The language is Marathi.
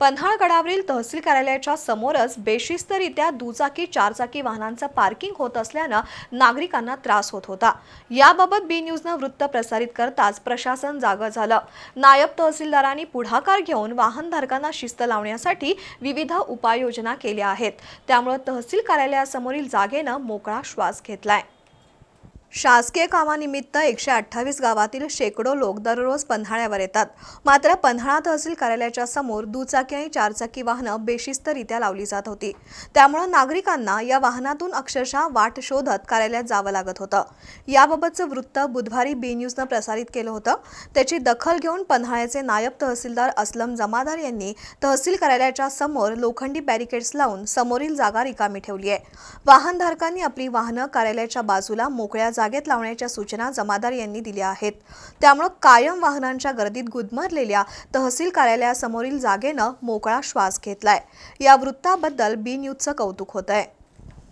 पन्हाळगडावरील तहसील कार्यालयाच्या समोरच बेशिस्तरित्या दुचाकी चारचाकी वाहनांचं पार्किंग होत असल्यानं नागरिकांना त्रास होत होता. याबाबत बी न्यूजनं वृत्त प्रसारित करताच प्रशासन जागं झालं. नायब तहसीलदारांनी पुढाकार घेऊन वाहनधारकांना शिस्त लावण्यासाठी विविध उपाययोजना केल्या आहेत. त्यामुळे तहसील कार्यालयासमोरील जागेनं मोकळा श्वास घेतलाय. शासकीय कामानिमित्त एकशे अठ्ठावीस गावातील शेकडो लोक दररोज पन्हाळ्यावर येतात. मात्र पन्हाळा तहसील कार्यालयाच्या समोर दुचाकी आणि चारचाकी वाहनं बेशिस्तरित्या लावली जात होती. त्यामुळे नागरिकांना या वाहनातून अक्षरशः वाट शोधत कार्यालयात जावं लागत होतं. याबाबतचं वृत्त बुधवारी बी न्यूजनं प्रसारित केलं होतं. त्याची दखल घेऊन पन्हाळ्याचे नायब तहसीलदार असलम जमादार यांनी तहसील कार्यालयाच्या समोर लोखंडी बॅरिकेड्स लावून समोरील जागा रिकामी ठेवली आहे. वाहनधारकांनी आपली वाहनं कार्यालयाच्या बाजूला मोकळ्या जागेत लावण्याच्या सूचना जमादार यांनी दिल्या आहेत. त्यामुळं कायम वाहनांच्या गर्दीत गुदमरलेल्या तहसील कार्यालयासमोरील जागेनं मोकळा श्वास घेतलाय. या वृत्ताबद्दल बी न्यूजचं कौतुक होत आहे